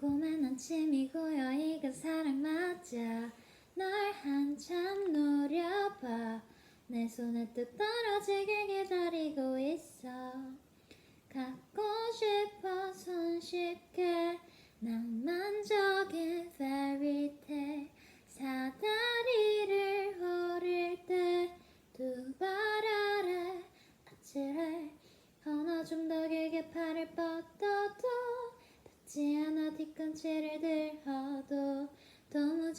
달콤한 아침이고 여의가 사랑 맞아. 널 한참 노려봐. 내 손에 뚝 떨어지길 기다리고 있어. 갖고 싶어 손쉽게. 난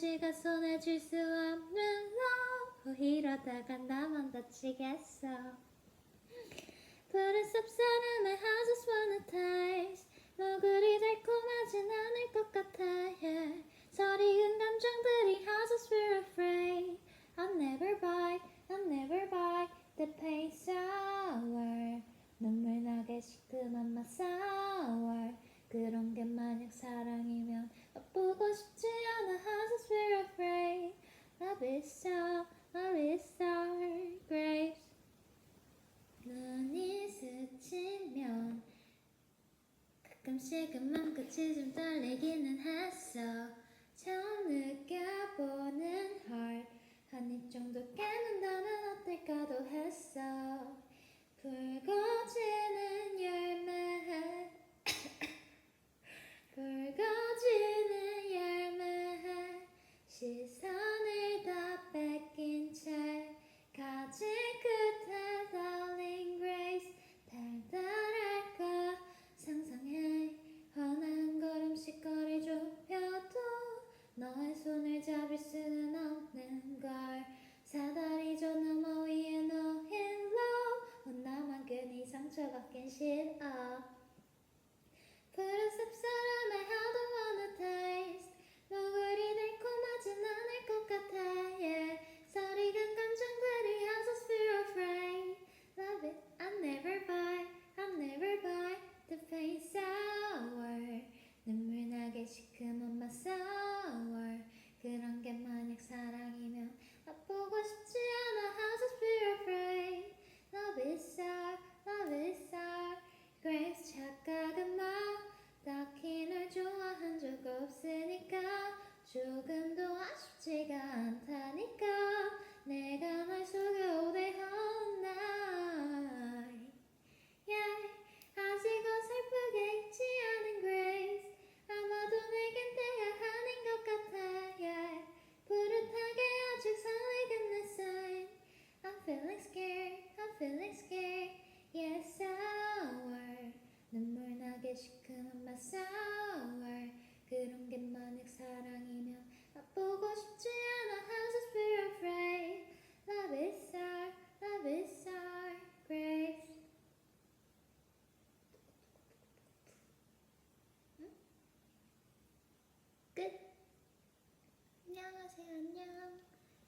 먼지가 손에 쥘 수 없는 love 이러다가 나만 다치겠어 푸른 쌉싸름에 I just wanna taste 뭐 그리 달콤하진 않을 것 같아 yeah. 서리은 감정들이 I just feel afraid I'm never by, I'm never by The pain sour 눈물 나게 시큼한 맛살 is so, love is so great. 눈이 스치면 가끔씩은 맘끝이 좀 떨리기는 했어. 처음 느껴보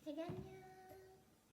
Peganya.